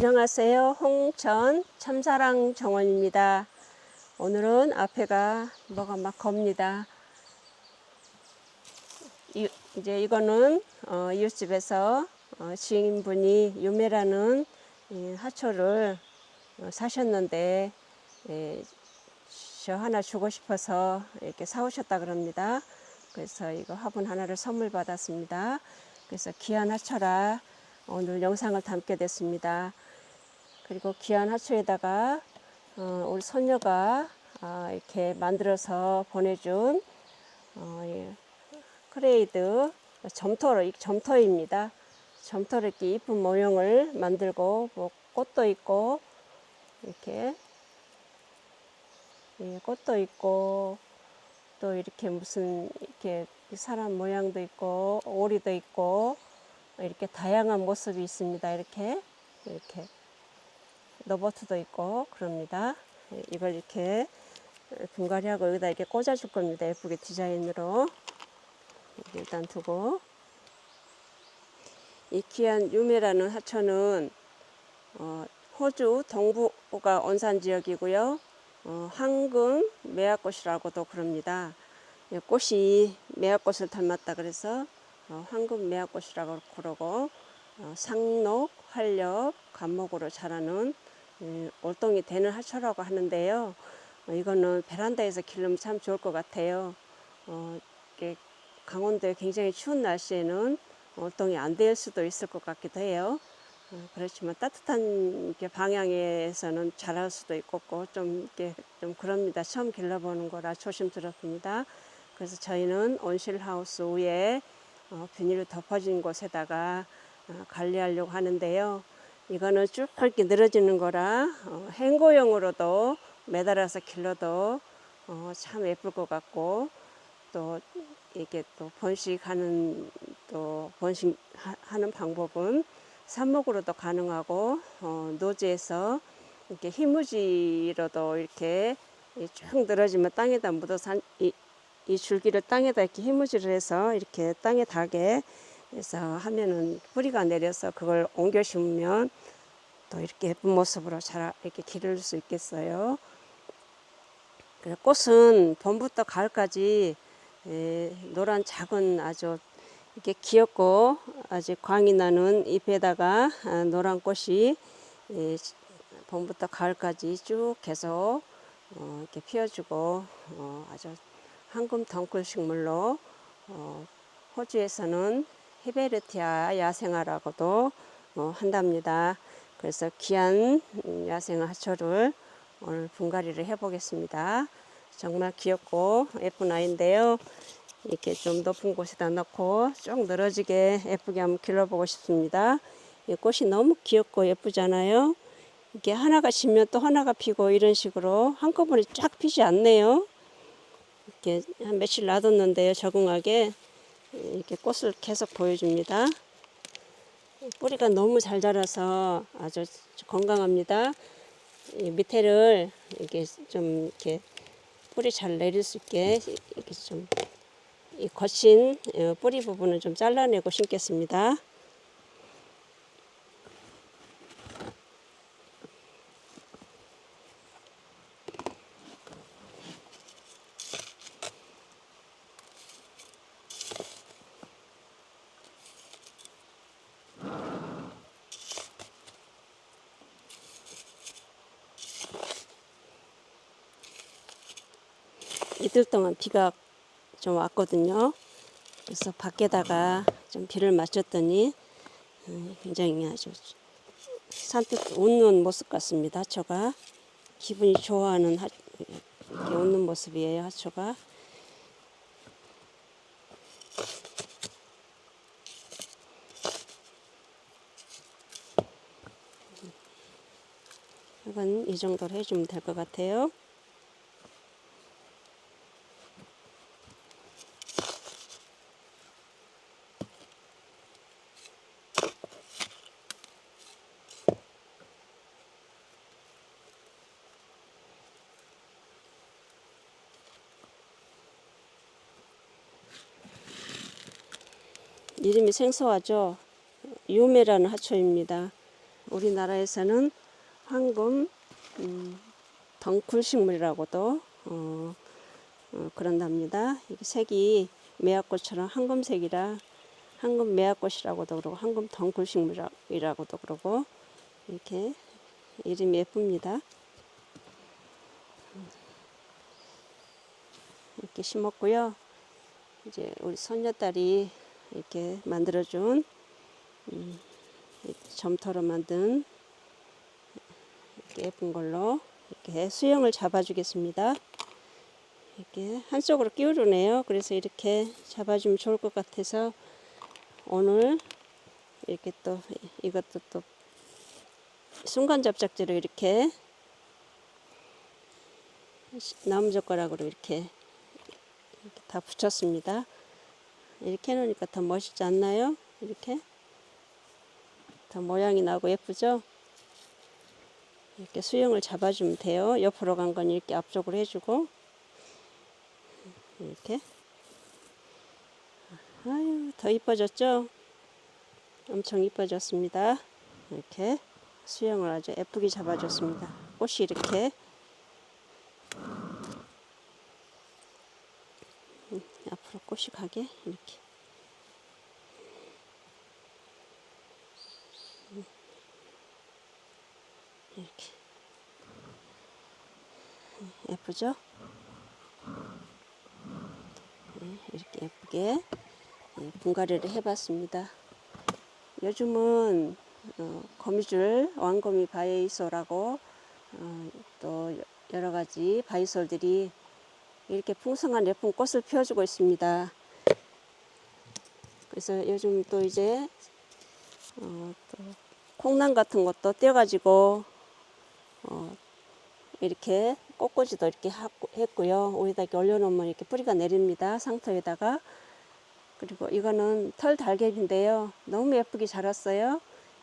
안녕하세요. 홍천 참사랑 정원입니다. 오늘은 앞에가 뭐가 막 겁니다. 이, 이제 이거는 어, 이웃집에서 어, 지인분이 유매라는 이 하초를 어, 사셨는데 예, 저 하나 주고 싶어서 이렇게 사오셨다 그럽니다. 그래서 이거 화분 하나를 선물 받았습니다. 그래서 귀한 하초라 오늘 영상을 담게 됐습니다. 그리고 귀한 하초에다가 어, 우리 손녀가 아, 이렇게 만들어서 보내준 어, 예, 크레이드 점토로 이 점토입니다. 점토로 이렇게 이쁜 모형을 만들고 뭐 꽃도 있고 이렇게 예, 꽃도 있고 또 이렇게 무슨 이렇게 사람 모양도 있고 오리도 있고 이렇게 다양한 모습이 있습니다. 이렇게 이렇게 로버트도 있고 그럽니다. 예, 이걸 이렇게 분갈이하고 여기다 이렇게 꽂아줄 겁니다. 예쁘게 디자인으로 일단 두고 이 귀한 유메라는 하초는 어, 호주 동부가 원산 지역이고요. 어, 황금 매화꽃이라고도 그럽니다. 이 꽃이 매화꽃을 닮았다 그래서 어, 황금 매화꽃이라고 그러고 어, 상록, 활력, 감목으로 자라는 음, 올동이 되는 하초라고 하는데요. 어, 이거는 베란다에서 기르면 참 좋을 것 같아요. 어, 이렇게 강원도에 굉장히 추운 날씨에는 올동이 안 될 수도 있을 것 같기도 해요. 어, 그렇지만 따뜻한 방향에서는 자랄 수도 있고 좀 이렇게 좀 그럽니다. 처음 길러보는 거라 조심스럽습니다. 그래서 저희는 온실하우스 위에 어, 비닐로 덮어진 곳에다가 어, 관리하려고 하는데요. 이거는 쭉 이렇게 늘어지는 거라 어, 행고용으로도 매달아서 길러도 어, 참 예쁠 것 같고 또 이게 또 번식하는 또 번식하는 방법은 삽목으로도 가능하고 어, 노지에서 이렇게 희무지로도 이렇게 이쭉 늘어지면 땅에다 묻어서 한- 이, 이 줄기를 땅에다 이렇게 희무지를 해서 이렇게 땅에 닿게 해서 하면은 뿌리가 내려서 그걸 옮겨 심으면 또 이렇게 예쁜 모습으로 자라 이렇게 기를 수 있겠어요. 그래서 꽃은 봄부터 가을까지 에, 노란 작은 아주 이렇게 귀엽고 아주 광이 나는 잎에다가 아, 노란 꽃이 에, 봄부터 가을까지 쭉 계속 어, 이렇게 피어주고 어, 아주 황금 덩굴 식물로 어, 호주에서는 히베르티아 야생화라고도 어, 한답니다. 그래서 귀한 음, 야생화 하초를 오늘 분갈이를 해보겠습니다. 정말 귀엽고 예쁜 아이인데요. 이렇게 좀 높은 곳에다 넣고 쭉 늘어지게 예쁘게 한번 길러보고 싶습니다. 이 꽃이 너무 귀엽고 예쁘잖아요. 이게 하나가 지면 또 하나가 피고 이런 식으로 한꺼번에 쫙 피지 않네요. 이렇게 한 며칠 놔뒀는데요. 적응하게 이렇게 꽃을 계속 보여줍니다. 뿌리가 너무 잘 자라서 아주 건강합니다. 이 밑에를 이렇게 좀 이렇게 뿌리 잘 내릴 수 있게 이렇게 좀 이 거친 어, 뿌리 부분은 좀 잘라내고 심겠습니다. 이틀 동안 비가 좀 왔거든요. 그래서 밖에다가 좀 비를 맞췄더니 음, 굉장히 아주 산뜻 웃는 모습 같습니다. 하초가 기분이 좋아하는 하, 이렇게 웃는 모습이에요. 하초가 이건 이 정도로 해주면 될 것 같아요. 이름이 생소하죠. 유메라는 하초입니다. 우리나라에서는 황금 음, 덩굴식물이라고도 어, 어, 그런답니다. 이게 색이 매화꽃처럼 황금색이라 황금 매화꽃이라고도 그러고 황금 덩굴 식물이라고도 그러고 이렇게 이름이 예쁩니다. 이렇게 심었고요. 이제 우리 손녀딸이 이렇게 만들어준 음, 이 점토로 만든 이렇게 예쁜 걸로 이렇게 수영을 잡아주겠습니다. 이렇게 한쪽으로 끼우르네요. 그래서 이렇게 잡아주면 좋을 것 같아서 오늘 이렇게 또 이것도 또 순간 접착제로 이렇게 나무젓가락으로 이렇게, 이렇게 다 붙였습니다. 이렇게 해놓으니까 더 멋있지 않나요? 이렇게 더 모양이 나고 예쁘죠? 이렇게 수영을 잡아주면 돼요. 옆으로 간 건 이렇게 앞쪽으로 해주고 이렇게 아유 더 이뻐졌죠? 엄청 이뻐졌습니다. 이렇게 수영을 아주 예쁘게 잡아줬습니다. 꽃이 이렇게 음, 꽃이 가게 이렇게 음, 이렇게 음, 예쁘죠? 네, 이렇게 예쁘게 예, 분갈이를 해봤습니다. 요즘은 어, 거미줄 왕거미 바이솔하고 어, 또 여러 가지 바이솔들이 이렇게 풍성한 예쁜 꽃을 피워주고 있습니다. 그래서 요즘 또 이제 어, 또 콩나물 같은 것도 떼어가지고 어, 이렇게 꽃꽂이도 이렇게 했고요. 위에다 이렇게 올려놓으면 이렇게 뿌리가 내립니다. 상토에다가 그리고 이거는 털 달걀인데요. 너무 예쁘게 자랐어요.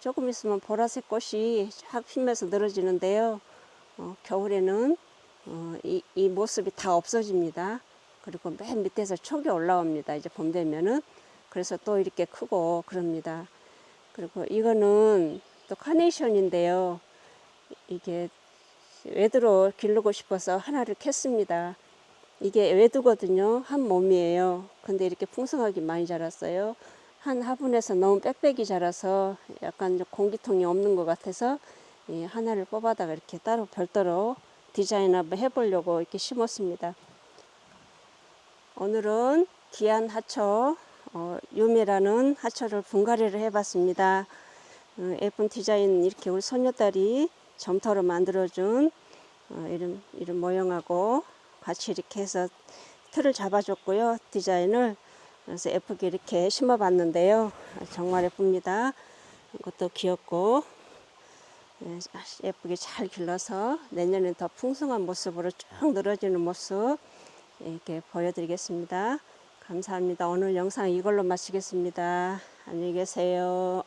조금 있으면 보라색 꽃이 쫙 피면서 늘어지는데요. 어, 겨울에는 어, 이, 이 모습이 다 없어집니다. 그리고 맨 밑에서 촉이 올라옵니다. 이제 봄 되면은 그래서 또 이렇게 크고 그럽니다. 그리고 이거는 또 카네이션인데요. 이게 외두로 기르고 싶어서 하나를 캤습니다. 이게 외두거든요. 한 몸이에요. 근데 이렇게 풍성하게 많이 자랐어요. 한 화분에서 너무 빽빽이 자라서 약간 좀 공기통이 없는 것 같아서 이 하나를 뽑아다가 이렇게 따로 별도로 디자인 한번 해보려고 이렇게 심었습니다. 오늘은 귀한 하초, 어, 유미라는 하초를 분갈이를 해봤습니다. 어, 예쁜 디자인 이렇게 우리 손녀딸이 점토로 만들어준 어, 이런 이런 모형하고 같이 이렇게 해서 틀을 잡아줬고요 디자인을 그래서 예쁘게 이렇게 심어봤는데요 정말 예쁩니다 이것도 귀엽고 예, 예쁘게 잘 길러서 내년엔 더 풍성한 모습으로 쭉 늘어지는 모습 이렇게 보여드리겠습니다. 감사합니다. 오늘 영상 이걸로 마치겠습니다. 안녕히 계세요